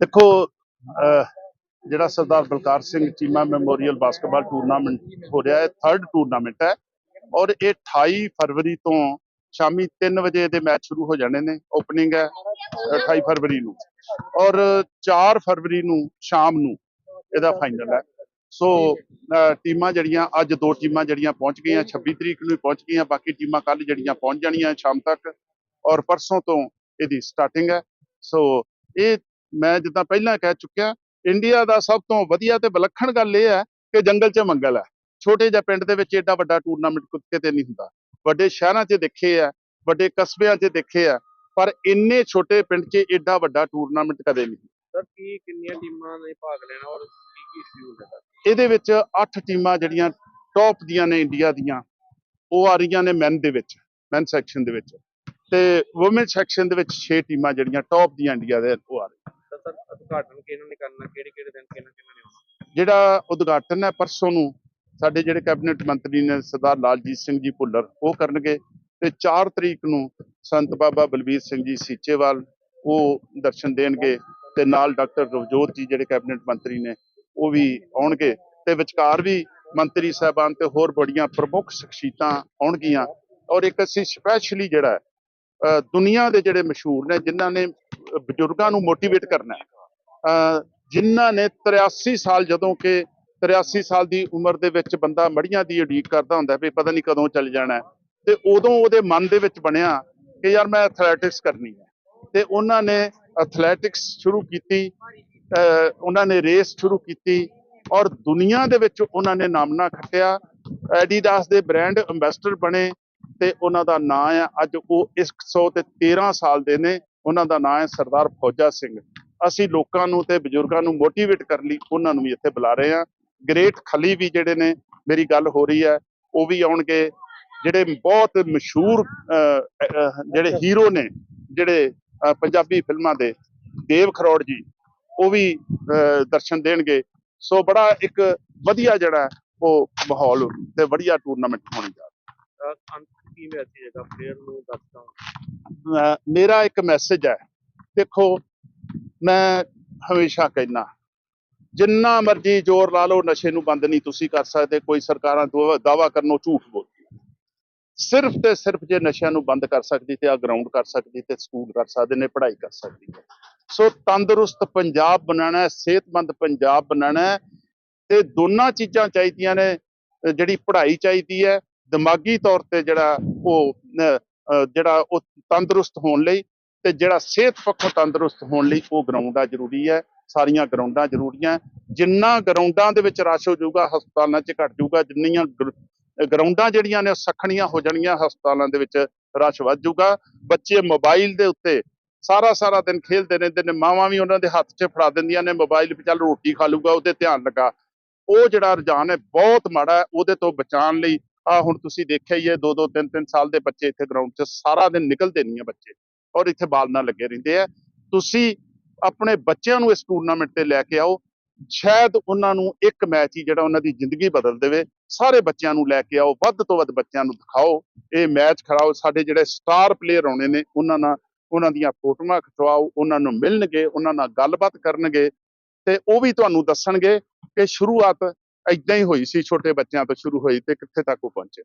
ਦੇਖੋ ਅਹ, ਜਿਹੜਾ Sardar Balkar Singh Cheema memorial basketball tournament ਹੋ ਰਿਹਾ ਹੈ ਥਰਡ ਟੂਰਨਾਮੈਂਟ ਹੈ ਔਰ ਇਹ 28 ਫਰਵਰੀ ਤੋਂ ਸ਼ਾਮੀ 3 ਵਜੇ ਦੇ ਮੈਚ ਸ਼ੁਰੂ ਹੋ ਜਾਣੇ ਨੇ ਓਪਨਿੰਗ ਹੈ 28 ਫਰਵਰੀ ਨੂੰ ਔਰ 4 ਫਰਵਰੀ ਨੂੰ ਸ਼ਾਮ ਨੂੰ ਇਹਦਾ ਫਾਈਨਲ ਹੈ। ਸੋ ਟੀਮਾਂ ਜਿਹੜੀਆਂ ਅੱਜ ਦੋ ਟੀਮਾਂ ਜਿਹੜੀਆਂ ਪਹੁੰਚ ਗਈਆਂ 26 ਤਰੀਕ ਨੂੰ ਪਹੁੰਚ ਗਈਆਂ ਬਾਕੀ ਟੀਮਾਂ ਕੱਲ ਜਿਹੜੀਆਂ ਪਹੁੰਚ ਜਾਣੀਆਂ ਸ਼ਾਮ ਤੱਕ ਔਰ ਪਰਸੋਂ ਤੋਂ ਇਹਦੀ ਸਟਾਰਟਿੰਗ ਹੈ। ਸੋ ਇਹ ਮੈਂ ਜਿੱਦਾਂ ਪਹਿਲਾਂ ਕਹਿ ਚੁੱਕਿਆ ਇੰਡੀਆ ਦਾ ਸਭ ਤੋਂ ਵਧੀਆ ਤੇ ਵਿਲੱਖਣ ਗੱਲ ਇਹ ਹੈ ਕਿ ਜੰਗਲ 'ਚ ਮੰਗਲ ਹੈ। ਛੋਟੇ ਜਿਹੇ ਪਿੰਡ ਦੇ ਵਿੱਚ ਏਡਾ ਵੱਡਾ ਟੂਰਨਾਮੈਂਟ ਕਿਤੇ ਨਹੀਂ ਹੁੰਦਾ। ਵੱਡੇ ਸ਼ਹਿਰਾਂ 'ਚ ਦੇਖੇ ਆ ਵੱਡੇ ਕਸਬਿਆਂ 'ਚ ਦੇਖੇ ਆ ਪਰ ਇੰਨੇ ਛੋਟੇ ਪਿੰਡ 'ਚ ਏਡਾ ਵੱਡਾ ਟੂਰਨਾਮੈਂਟ ਕਦੇ ਨਹੀਂ ਸਰ ਕੀ ਕਿੰਨੀਆਂ ਟੀਮਾਂ ਨੇ ਭਾਗ ਲੈਣਾ ਔਰ ਕੀ ਕੀ ਸ਼ਡਿਊਲ ਹੈ ਇਹਦੇ? ਵਿੱਚ 8 ਟੀਮਾਂ ਜਿਹੜੀਆਂ ਟੌਪ ਦੀਆਂ ਨੇ ਇੰਡੀਆ ਦੀਆਂ ਉਹ ਆ ਰਹੀਆਂ ਨੇ ਮੈਨ ਦੇ ਵਿੱਚ ਮੈਨ ਸੈਕਸ਼ਨ ਦੇ ਵਿੱਚ। ਤੇ ਔਮਨ ਸੈਕਸ਼ਨ ਦੇ ਵਿੱਚ 6 ਟੀਮਾਂ ਜਿਹੜੀਆਂ ਟੌਪ ਦੀਆਂ ਇੰਡੀਆ ਦੇ ਉਹ ਆ ਰਹੀਆਂ। ਤਾਂ ਉਦਘਾਟਨ ਕਿਹਨਾਂ ਨੇ ਕਰਨਾ, ਕਿਹੜੇ ਕਿਹੜੇ ਦਿਨ ਕਿਹਨਾਂ ਕਿਹਨਾਂ ਨੇ ਆਉਣਾ? ਜਿਹੜਾ ਉਦਘਾਟਨ ਹੈ, ਪਰਸੋਂ ਨੂੰ ਸਾਡੇ ਜਿਹੜੇ ਕੈਬਨਿਟ ਮੰਤਰੀ ਨੇ ਸਰਦਾਰ ਲਾਲਜੀਤ ਸਿੰਘ ਜੀ ਭੁੱਲਰ, ਉਹ ਕਰਨਗੇ ਤੇ 4 ਤਰੀਕ ਨੂੰ ਸੰਤ ਬਾਬਾ ਬਲਬੀਰ ਸਿੰਘ ਜੀ ਸੀਚੇਵਾਲ, ਉਹ ਦਰਸ਼ਨ ਦੇਣਗੇ ਤੇ ਨਾਲ ਡਾਕਟਰ ਰਵਜੋਤ ਜੀ ਜਿਹੜੇ ਕੈਬਨਿਟ ਮੰਤਰੀ ਨੇ, ਉਹ ਵੀ ਆਉਣਗੇ ਤੇ ਵਿਚਕਾਰ ਵੀ ਮੰਤਰੀ ਸਾਹਿਬਾਨ ਤੇ ਹੋਰ ਬੜੀਆਂ ਪ੍ਰਮੁੱਖ ਸ਼ਖਸੀਅਤਾਂ ਆਉਣਗੀਆਂ ਔਰ ਇੱਕ ਅਸੀਂ ਸਪੈਸ਼ਲੀ ਜਿਹੜਾ ਅਹ ਦੁਨੀਆ ਦੇ ਜਿਹੜੇ ਮਸ਼ਹੂਰ ਨੇ, ਜਿਨ੍ਹਾਂ ਨੇ ਬਜ਼ੁਰਗਾਂ ਨੂੰ ਮੋਟੀਵੇਟ ਕਰਨਾ ਹੈ। ਜਿਨ੍ਹਾਂ ਨੇ 83 ਸਾਲ ਜਦੋਂ ਕਿ 83 ਸਾਲ ਦੀ ਉਮਰ ਦੇ ਵਿੱਚ ਬੰਦਾ ਮੜੀਆਂ ਦੀ ਉਡੀਕ ਕਰਦਾ ਹੁੰਦਾ ਵੀ ਪਤਾ ਨਹੀਂ ਕਦੋਂ ਚੱਲ ਜਾਣਾ ਤੇ ਉਦੋਂ ਉਹਦੇ ਮਨ ਦੇ ਵਿੱਚ ਬਣਿਆ ਕਿ ਯਾਰ ਮੈਂ ਐਥਲੈਟਿਕਸ ਕਰਨੀ ਹੈ। ਤੇ ਉਹਨਾਂ ਨੇ ਐਥਲੈਟਿਕਸ ਸ਼ੁਰੂ ਕੀਤੀ, ਅਹ ਉਹਨਾਂ ਨੇ ਰੇਸ ਸ਼ੁਰੂ ਕੀਤੀ ਔਰ ਦੁਨੀਆ ਦੇ ਵਿੱਚ ਉਹਨਾਂ ਨੇ ਨਾਮਨਾ ਖੱਟਿਆ। ਐਡੀਡਾਸ ਦੇ ਬ੍ਰਾਂਡ ਐਮਬੈਸਡਰ ਬਣੇ ਤੇ ਉਹਨਾਂ ਦਾ ਨਾਂ ਆ। ਅੱਜ ਉਹ 113 ਸਾਲ ਦੇ ਨੇ। ਉਹਨਾਂ ਦਾ ਨਾਂ ਹੈ ਸਰਦਾਰ ਫੌਜਾ ਸਿੰਘ। ਅਸੀਂ ਲੋਕਾਂ ਨੂੰ ਤੇ ਬਜ਼ੁਰਗਾਂ ਨੂੰ ਮੋਟੀਵੇਟ ਕਰਨ ਲਈ ਉਹਨਾਂ ਨੂੰ ਵੀ ਇੱਥੇ ਬੁਲਾ ਰਹੇ ਹਾਂ। ਗ੍ਰੇਟ ਖਲੀ ਵੀ ਜਿਹੜੇ ਨੇ, ਮੇਰੀ ਗੱਲ ਹੋ ਰਹੀ ਹੈ, ਉਹ ਵੀ ਆਉਣਗੇ। ਜਿਹੜੇ ਬਹੁਤ ਮਸ਼ਹੂਰ ਜਿਹੜੇ ਹੀਰੋ ਨੇ, ਜਿਹੜੇ ਪੰਜਾਬੀ ਫਿਲਮਾਂ ਦੇ, ਦੇਵ ਖਰੋੜ ਜੀ, ਉਹ ਵੀ ਦਰਸ਼ਨ ਦੇਣਗੇ। ਸੋ ਬੜਾ ਇੱਕ ਵਧੀਆ ਜਿਹੜਾ ਉਹ ਮਾਹੌਲ ਤੇ ਵਧੀਆ ਟੂਰਨਾਮੈਂਟ ਹੋਣੀ ਜਾ ਰਿਹਾ ਅੰਤ ਕੀ ਮੈਸੇਜ ਹੈਗਾ ਪਲੇਅਰ ਨੂੰ ਦੱਸਦਾ? ਮੇਰਾ ਇੱਕ ਮੈਸੇਜ ਹੈ। ਦੇਖੋ, ਮੈਂ ਹਮੇਸ਼ਾ ਕਹਿੰਦਾ, ਜਿੰਨਾ ਮਰਜ਼ੀ ਜ਼ੋਰ ਲਾ ਲਓ, ਨਸ਼ੇ ਨੂੰ ਬੰਦ ਨਹੀਂ ਤੁਸੀਂ ਕਰ ਸਕਦੇ, ਕੋਈ ਸਰਕਾਰਾਂ ਦਾਵਾ ਕਰਨੋਂ ਝੂਠ ਬੋਲਦੀ ਸਿਰਫ ਤੇ ਸਿਰਫ ਜੇ ਨਸ਼ਿਆਂ ਨੂੰ ਬੰਦ ਕਰ ਸਕਦੀ ਤੇ ਆ ਗਰਾਊਂਡ ਕਰ ਸਕਦੀ ਤੇ ਸਕੂਲ ਕਰ ਸਕਦੇ ਨੇ, ਪੜ੍ਹਾਈ ਕਰ ਸਕਦੀ ਹੈ। ਸੋ ਤੰਦਰੁਸਤ ਪੰਜਾਬ ਬਣਾਉਣਾ ਹੈ, ਸਿਹਤਮੰਦ ਪੰਜਾਬ ਬਣਾਉਣਾ ਹੈ। ਤੇ ਦੋਨਾਂ ਚੀਜ਼ਾਂ ਚਾਹੀਦੀਆਂ ਨੇ ਜਿਹੜੀ ਪੜ੍ਹਾਈ ਚਾਹੀਦੀ ਹੈ। ਦਿਮਾਗੀ ਤੌਰ ਤੇ ਜਿਹੜਾ ਉਹ ਜਿਹੜਾ ਉਹ ਤੰਦਰੁਸਤ ਹੋਣ ਲਈ ਤੇ ਜਿਹੜਾ ਸਿਹਤ ਪੱਖੋਂ ਤੰਦਰੁਸਤ ਹੋਣ ਲਈ ਉਹ ਗਰਾਊਂਡਾਂ ਜ਼ਰੂਰੀ ਹੈ। ਸਾਰੀਆਂ ਗਰਾਊਂਡਾਂ ਜ਼ਰੂਰੀਆਂ ਜਿੰਨਾ ਗਰਾਊਂਡਾਂ ਦੇ ਵਿੱਚ ਰਸ਼ ਹੋ ਜਾਊਗਾ, ਹਸਪਤਾਲਾਂ 'ਚ ਘਟ ਜਾਊਗਾ, ਜਿੰਨੀਆਂ ਗਰਾਊਂਡਾਂ ਜਿਹੜੀਆਂ ਨੇ ਉਹ ਸਖਣੀਆਂ ਹੋ ਜਾਣੀਆਂ ਹਸਪਤਾਲਾਂ ਦੇ ਵਿੱਚ ਰਸ਼ ਵੱਧ ਜਾਊਗਾ। ਬੱਚੇ ਮੋਬਾਈਲ ਦੇ ਉੱਤੇ ਸਾਰਾ ਸਾਰਾ ਦਿਨ ਖੇਲਦੇ ਰਹਿੰਦੇ ਨੇ, ਮਾਵਾਂ ਵੀ ਉਹਨਾਂ ਦੇ ਹੱਥ 'ਚ ਫੜਾ ਦਿੰਦੀਆਂ ਨੇ ਮੋਬਾਈਲ ਵੀ ਚੱਲ ਰੋਟੀ ਖਾ ਲੂਗਾ ਉਹਦੇ ਧਿਆਨ ਲਗਾ। ਉਹ ਜਿਹੜਾ ਰੁਝਾਨ ਹੈ ਬਹੁਤ ਮਾੜਾ ਹੈ, ਉਹਦੇ ਤੋਂ ਬਚਾਉਣ ਲਈ ਆ ਹੁਣ ਤੁਸੀਂ ਦੇਖਿਆ ਹੀ ਹੈ ਦੋ ਦੋ ਤਿੰਨ ਤਿੰਨ ਸਾਲ ਦੇ ਬੱਚੇ ਇੱਥੇ ਗਰਾਊਂਡ 'ਚ ਸਾਰਾ ਦਿਨ ਨਿਕਲਦੇ ਨਹੀਂ ਆ ਬੱਚੇ ਔਰ ਇੱਥੇ ਬਾਲ ਨਾਲ ਲੱਗੇ ਰਹਿੰਦੇ ਆ। ਤੁਸੀਂ ਆਪਣੇ ਬੱਚਿਆਂ ਨੂੰ ਇਸ ਟੂਰਨਾਮੈਂਟ ਤੇ ਲੈ ਕੇ ਆਓ, ਸ਼ਾਇਦ ਉਹਨਾਂ ਨੂੰ ਇੱਕ ਮੈਚ ਹੀ ਜਿਹੜਾ ਉਹਨਾਂ ਦੀ ਜ਼ਿੰਦਗੀ ਬਦਲ ਦੇਵੇ, ਸਾਰੇ ਬੱਚਿਆਂ ਨੂੰ ਲੈ ਕੇ ਆਓ, ਵੱਧ ਤੋਂ ਵੱਧ ਬੱਚਿਆਂ ਨੂੰ ਦਿਖਾਓ, ਇਹ ਮੈਚ ਖੜਾਓ ਸਾਡੇ ਜਿਹੜੇ ਸਟਾਰ ਪਲੇਅਰ ਆਉਣੇ ਨੇ, ਉਹਨਾਂ ਨਾਲ, ਉਹਨਾਂ ਦੀਆਂ ਫੋਟੋਆਂ ਖਿਚਵਾਓ, ਉਹਨਾਂ ਨੂੰ ਮਿਲਣਗੇ, ਉਹਨਾਂ ਨਾਲ ਗੱਲਬਾਤ ਕਰਨਗੇ ਤੇ ਉਹ ਵੀ ਤੁਹਾਨੂੰ ਦੱਸਣਗੇ ਕਿ ਸ਼ੁਰੂਆਤ ਏਦਾਂ ਹੀ ਹੋਈ ਸੀ ਛੋਟੇ ਬੱਚਿਆਂ ਤੋਂ ਸ਼ੁਰੂ ਹੋਈ ਤੇ ਕਿੱਥੇ ਤੱਕ ਉਹ ਪਹੁੰਚੇ।